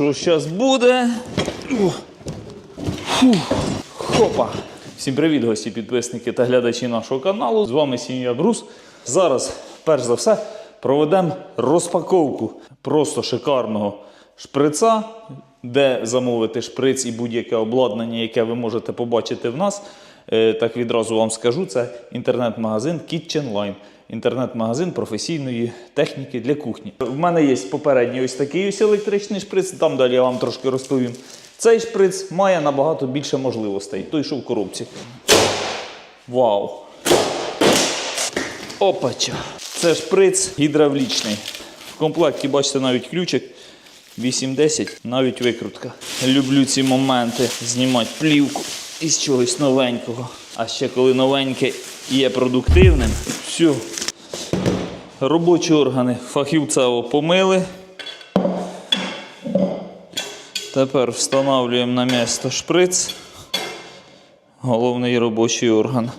Що зараз буде? Хопа! Всім привіт, гості, підписники та глядачі нашого каналу. З вами сім'я Брус. Зараз, перш за все, проведемо розпаковку просто шикарного шприца, де замовити шприц і будь-яке обладнання, яке ви можете побачити в нас. Е, Так відразу вам скажу, це інтернет-магазин Kitchen Line. Інтернет-магазин професійної техніки для кухні. В мене є попередній ось такий ось електричний шприц, там далі я вам трошки розповім. Цей шприц має набагато більше можливостей. Той, що в коробці. Вау! Опача! Це шприц гідравлічний. В комплекті, бачите, навіть ключик 8-10, навіть викрутка. Люблю ці моменти знімати плівку із чогось новенького. А ще коли новеньке є продуктивним, все. Робочі органи фахівцево помили. Тепер встановлюємо на місце шприц. Головний робочий орган.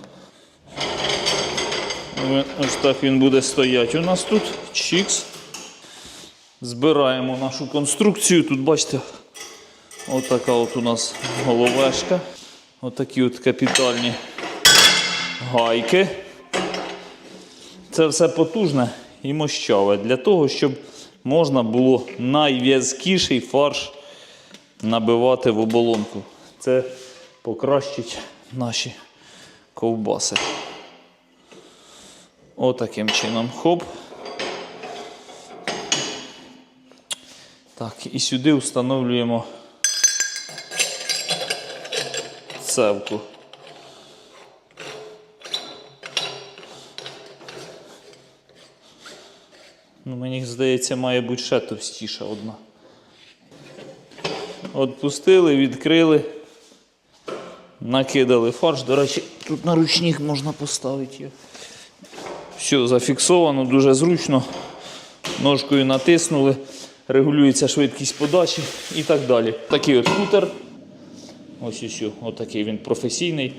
Ось так він буде стояти у нас тут. Чікс. Збираємо нашу конструкцію. Тут бачите, отака от у нас головешка. Отакі от капітальні гайки. Це все потужне і мощаве для того, щоб можна було найв'язкіший фарш набивати в оболонку. Це покращить наші ковбаси. Отаким чином. Хоп. Так, і сюди встановлюємо цевку. Ну, мені здається, має бути ще товстіша одна. Отпустили, відкрили, накидали фарш. До речі, тут на ручник можна поставити. Все зафіксовано, дуже зручно. Ножкою натиснули, регулюється швидкість подачі і так далі. Такий от кутер. Ось ось, отакий він професійний.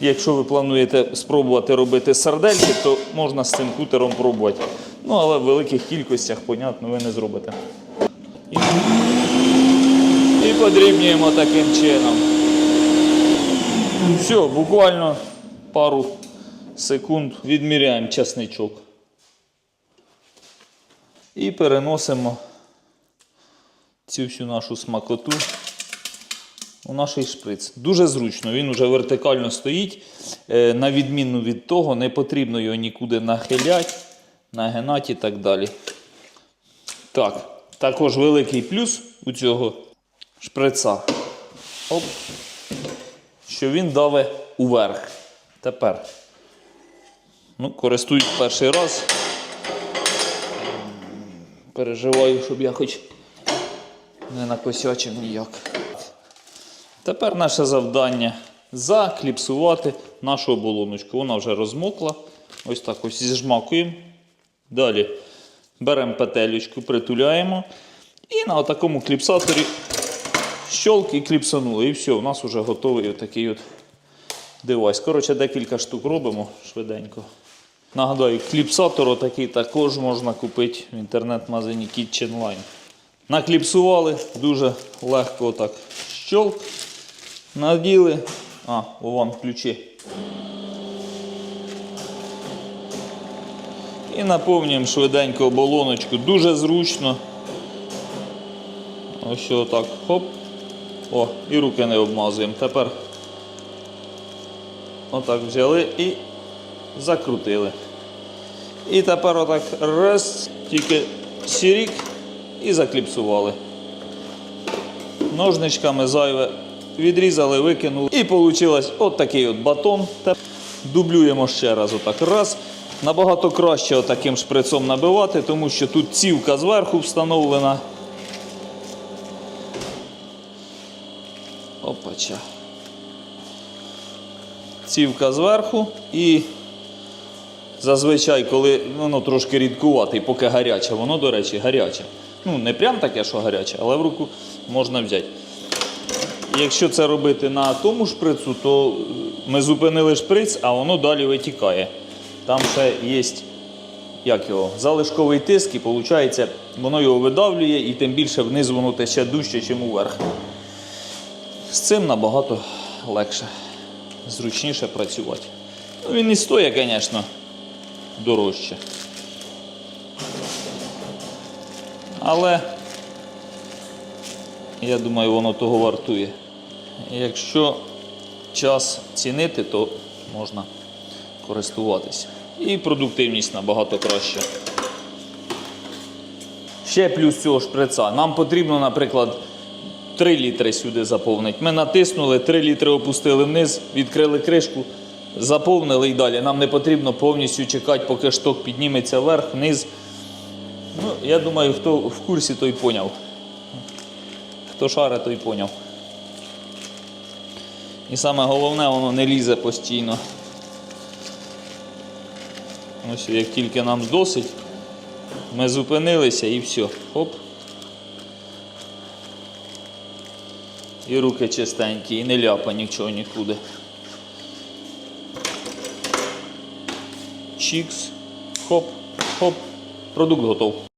Якщо ви плануєте спробувати робити сардельки, то можна з цим кутером пробувати. Ну, але в великих кількостях, понятно, ви не зробите. І, і подрібнюємо таким чином. Все, буквально пару секунд відміряємо часничок. І переносимо цю всю нашу смакоту у наш шприц. Дуже зручно, він уже вертикально стоїть. Е, На відміну від того, не потрібно його нікуди нахиляти, нагинати і так далі. Так, також великий плюс у цього шприца. Оп. Що він даве уверх. Тепер. Ну, користуюсь перший раз. Переживаю, щоб я хоч не накосячив ніяк. Тепер наше завдання закліпсувати нашу оболоночку. Вона вже розмокла. Ось так ось зіжмакуємо. Далі беремо петелечку, притуляємо. І на такому кліпсаторі щолк і кліпсанули. І все, у нас вже готовий отакий от девайс. Коротше, декілька штук робимо швиденько. Нагадаю, кліпсатор отакий також можна купити в інтернет-магазині Kitchen Line. Накліпсували, дуже легко отак щолк. Наділи. А, вон ключі. І наповнюємо швиденько оболоночку. Дуже зручно. Ось що так. Хоп. О, і руки не обмазуємо. Тепер отак взяли і закрутили. І тепер отак раз, тільки сірік і закліпсували. Ножничками зайве відрізали, викинули. І вийшло от такий от батон. Дублюємо ще раз отак. Раз. Набагато краще отаким шприцом набивати, тому що тут цівка зверху встановлена. Опача. Цівка зверху і зазвичай, коли воно трошки рідкувате, і поки гаряче, воно, до речі, гаряче. Ну, не прям таке, що гаряче, але в руку можна взяти. Якщо це робити на тому шприцу, то ми зупинили шприц, а воно далі витікає. Там ще є як його, залишковий тиск, і виходить, воно його видавлює і тим більше вниз воно тече дужче, ніж уверх. З цим набагато легше, зручніше працювати. Ну, він і стоїть, звісно, дорожче. Але я думаю, воно того вартує. Якщо час цінити, то можна користуватися. І продуктивність набагато краща. Ще плюс цього шприца. Нам потрібно, наприклад, 3 літри сюди заповнити. Ми натиснули, 3 літри опустили вниз, відкрили кришку, заповнили і далі. Нам не потрібно повністю чекати, поки шток підніметься вверх, вниз. Ну, я думаю, хто в курсі, той поняв. Хто шарить, той поняв. І саме головне, воно не лізе постійно. Ось як тільки нам досить, ми зупинилися і все. Хоп. І руки чистенькі, і не ляпа нічого нікуди. Чікс, хоп, хоп, продукт готов.